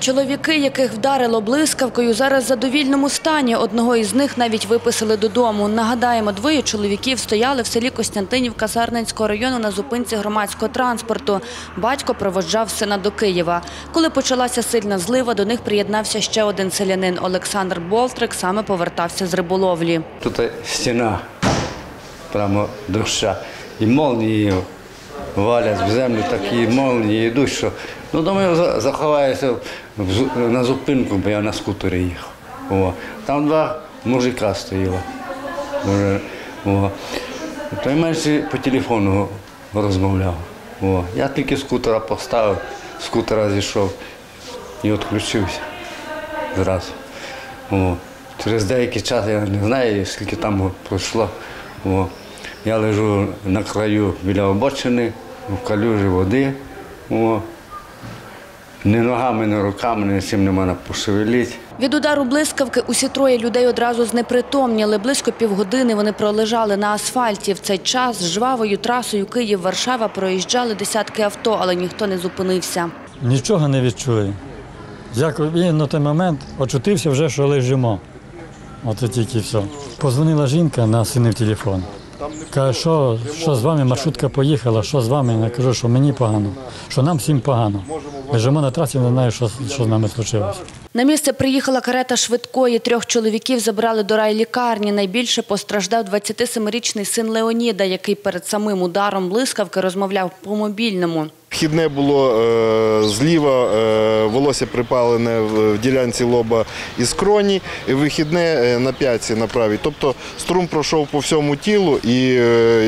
Чоловіки, яких вдарило блискавкою, зараз в задовільному стані. Одного із них навіть виписали додому. Нагадаємо, двоє чоловіків стояли в селі Костянтинівка Сарненського району на зупинці громадського транспорту. Батько проводжав сина до Києва. Коли почалася сильна злива, до них приєднався ще один селянин Олександр Болтрик, саме повертався з риболовлі. Тут стіна, прямо доща. І молнії валять в землю, такі молнії йдуть, що ну думаю, заховаюся на зупинку, бо я на скутері їхав. О. Там два мужика. Може, О. Той менше по телефону розмовляв. О. Я тільки скутера поставив, скутера зійшов і відключився зразу. О. Через деякий час я не знаю, скільки там пройшло. О. Я лежу на краю біля обочини, в калюжі води. О. Ні ногами, ні руками, ні чим не мене пошевелити. Від удару блискавки усі троє людей одразу знепритомніли. Близько півгодини вони пролежали на асфальті. В цей час з жвавою трасою Київ-Варшава проїжджали десятки авто, але ніхто не зупинився. Нічого не відчули. Як він на той момент очутився вже, що лежимо. От тільки все. Позвонила жінка на синив телефон. Каже, що, що з вами маршрутка поїхала, що з вами? Я кажу, що мені погано, що нам всім погано. Лежимо на трасі, не знаю, що, що з нами случилося. На місце приїхала карета швидкої. Трьох чоловіків забрали до райлікарні. Найбільше постраждав 27-річний син Леоніда, який перед самим ударом блискавки розмовляв по мобільному. Вхідне було е, зліва, е, волосся припалене в, ділянці лоба і скроні, і вихідне е, на п'ятці на правій. Тобто струм пройшов по всьому тілу і,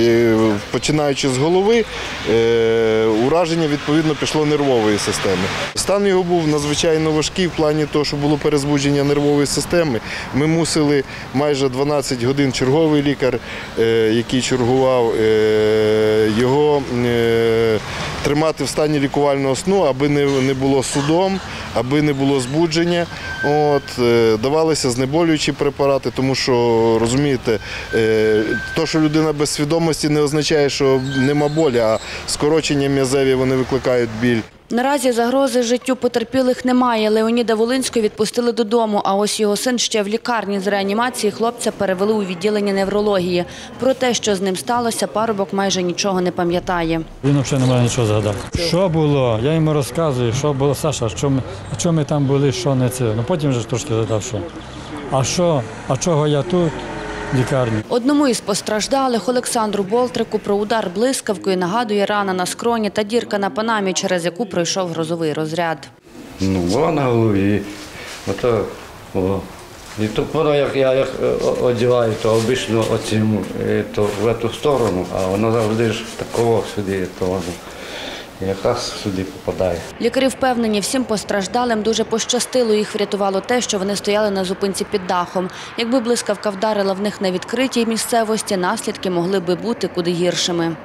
і починаючи з голови, е, ураження відповідно пішло нервової системи. Стан його був надзвичайно важкий в плані того, що було перезбудження нервової системи. Ми мусили майже 12 годин черговий лікар, е, який чергував, е, його е, тримати в стані лікувального сну, аби не, було судом, аби не було збудження. От, давалися знеболюючі препарати, тому що розумієте, то, що людина без свідомості, не означає, що нема болі, а скорочення м'язеві вони викликають біль. Наразі загрози життю потерпілих немає. Леоніда Волинського відпустили додому, а ось його син ще в лікарні з реанімації хлопця перевели у відділення неврології. Про те, що з ним сталося, парубок майже нічого не пам'ятає. Він взагалі не має нічого згадати. Що було? Я йому розказую, що було, Саша, що ми, що ми там були, що не це. Ну потім вже трошки задав, що. А що? А чого я тут? Лікарні. Одному із постраждалих Олександру Болтрику про удар блискавкою нагадує рана на скроні та дірка на панамі, через яку пройшов грозовий розряд. Ну, була на голові. Ото, о. І то воно, як я як е, одягаю, то обично оцім, е, то в ту сторону, а воно завжди ж такого сюди, то воно якраз сюди попадає. Лікарі впевнені, всім постраждалим дуже пощастило. Їх врятувало те, що вони стояли на зупинці під дахом. Якби блискавка вдарила в них на відкритій місцевості, наслідки могли би бути куди гіршими.